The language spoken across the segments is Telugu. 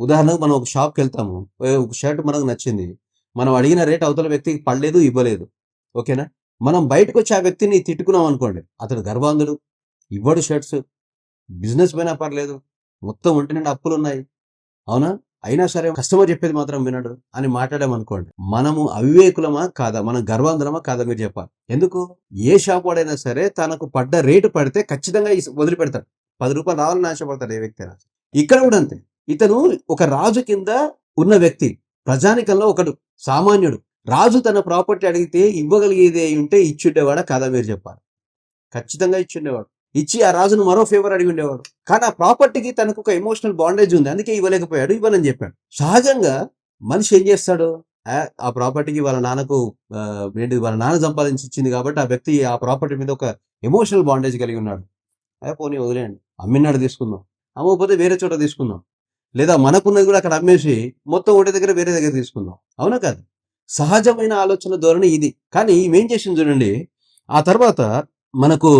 ఉదాహరణకు మనం ఒక షాప్కి వెళ్తాము. ఒక షర్ట్ మనకు నచ్చింది. మనం అడిగిన రేట్ అవతల వ్యక్తికి పడలేదు ఇవ్వలేదు. ఓకేనా? మనం బయటకు వచ్చి ఆ వ్యక్తిని తిట్టుకున్నాం అనుకోండి. అతడు గర్భాంధుడు ఇవ్వడు షర్ట్స్. బిజినెస్ పైన పర్లేదు. మొత్తం ఒంటి నుండి అప్పులు ఉన్నాయి అవునా? అయినా సరే కస్టమర్ చెప్పేది మాత్రం వినడు అని మాట్లాడామనుకోండి. మనము అవివేకులమా కాదా? మనం గర్వాంధులమా కాదా మీరు చెప్పాలి. ఎందుకు? ఏ షాప్ వాడైనా సరే తనకు పడ్డ రేటు పడితే ఖచ్చితంగా వదిలిపెడతాడు. పది రూపాయలు రావాలని ఆశపడతాడు ఏ వ్యక్తి అయినా ఇక్కడ కూడా అంతే. ఇతను ఒక రాజు కింద ఉన్న వ్యక్తి. ప్రజానికంలో ఒకడు సామాన్యుడు. రాజు తన ప్రాపర్టీ అడిగితే ఇవ్వగలిగేది అయి ఉంటే ఇచ్చిండేవాడా కాదా మీరు చెప్పాలి. ఖచ్చితంగా ఇచ్చిండేవాడు. ఇచ్చి ఆ రాజును మరో ఫేవర్ అడిగి ఉండేవాడు. కానీ ఆ ప్రాపర్టీకి తనకు ఒక ఎమోషనల్ బాండేజ్ ఉంది. అందుకే ఇవ్వలేకపోయాడు ఇవ్వనని చెప్పాడు. సహజంగా మనిషి ఏం చేస్తాడు? ఆ, ఆ ప్రాపర్టీకి వాళ్ళ నాన్నకు ఏంటి వాళ్ళ నాన్న సంపాదించి ఇచ్చింది కాబట్టి ఆ వ్యక్తి ఆ ప్రాపర్టీ మీద ఒక ఎమోషనల్ బాండేజ్ కలిగి ఉన్నాడు. అదే పోనీ వదిలేయండి. అమ్మినాడు తీసుకుందాం. అమ్మకపోతే వేరే చోట తీసుకుందాం. లేదా మనకున్నది కూడా అక్కడ అమ్మేసి మొత్తం ఒకటి దగ్గర వేరే దగ్గర తీసుకుందాం. అవునా కాదు? సహజమైన ఆలోచన ధోరణి ఇది. కానీ ఏం చేసింది చూడండి ఆ తర్వాత మనకు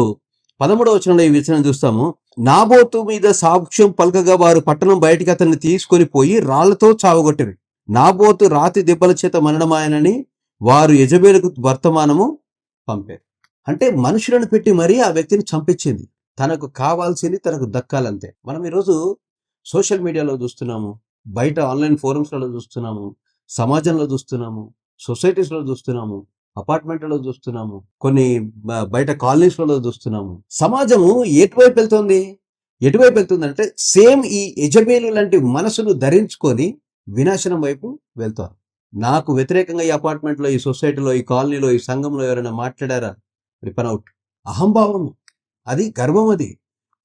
పదమూడవ వచనంలో ఈ విషయం చూస్తాము. నాబోతు మీద సాక్ష్యం పలకగా వారు పట్టణం బయటికి అతన్ని తీసుకొని పోయి రాళ్ళతో చావగొట్టారు. నాబోతు రాతి దెబ్బల చేత మరణమాయనని వారు యజబేలకు వర్తమానము పంపారు అంటే మనుషులను పెట్టి మరీ ఆ వ్యక్తిని చంపించింది. తనకు కావాల్సింది తనకు దక్కాలంతే. మనం ఈరోజు సోషల్ మీడియాలో చూస్తున్నాము బయట ఆన్లైన్ ఫోరమ్స్లలో చూస్తున్నాము సమాజంలో చూస్తున్నాము సొసైటీస్లో చూస్తున్నాము అపార్ట్మెంట్లలో చూస్తున్నాము కొన్ని బయట కాలనీస్లలో చూస్తున్నాము. సమాజము ఎటువైపు వెళ్తుంది? ఎటువైపు వెళ్తుంది అంటే సేమ్ ఈ యజమేలు లాంటి మనసును ధరించుకొని వినాశనం వైపు వెళ్తారు. నాకు వ్యతిరేకంగా ఈ అపార్ట్మెంట్లో ఈ సొసైటీలో ఈ కాలనీలో ఈ సంఘంలో ఎవరైనా మాట్లాడారా? రిపన్ అవుట్. అహంభావం అది గర్వం అది.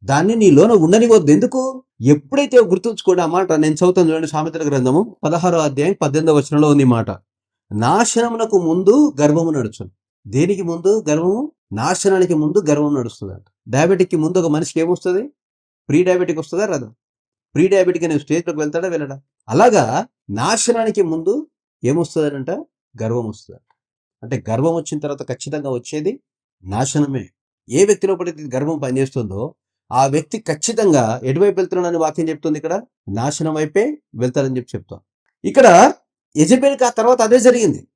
దాన్ని నీలోన ఉండనివద్దు ఎందుకు? ఎప్పుడైతే గుర్తుంచుకోండి ఆ మాట నేను చదువుతాను చూడండి సామెతల గ్రంథము పదహారో అధ్యాయం పద్దెనిమిదవ వచనంలో ఉంది మాట. నాశనమునకు ముందు గర్భము నడుచును. దేనికి ముందు గర్వము నాశనానికి ముందు గర్వం నడుస్తుంది అంట డయాబెటిక్కి ముందు ఒక మనిషికి ఏమొస్తుంది? ప్రీ డయాబెటిక్ వస్తుందా? రాదా? ప్రీ డయాబెటిక్ అనే స్టేజ్లోకి వెళ్తాడా వెళ్ళడా? అలాగా నాశనానికి ముందు ఏమొస్తుందంట? గర్వం వస్తుంది అంటే గర్వం వచ్చిన తర్వాత ఖచ్చితంగా వచ్చేది నాశనమే. ఏ వ్యక్తి పడితే గర్వం పనిచేస్తుందో ఆ వ్యక్తి ఖచ్చితంగా ఎటువైపు వెళ్తున్నాడని వాక్యం చెప్తుంది ఇక్కడ? నాశనం వైపే వెళ్తాడని చెప్పి చెప్తాం. ఇక్కడ యజబేల్కి ఆ తర్వాత అదే జరిగింది.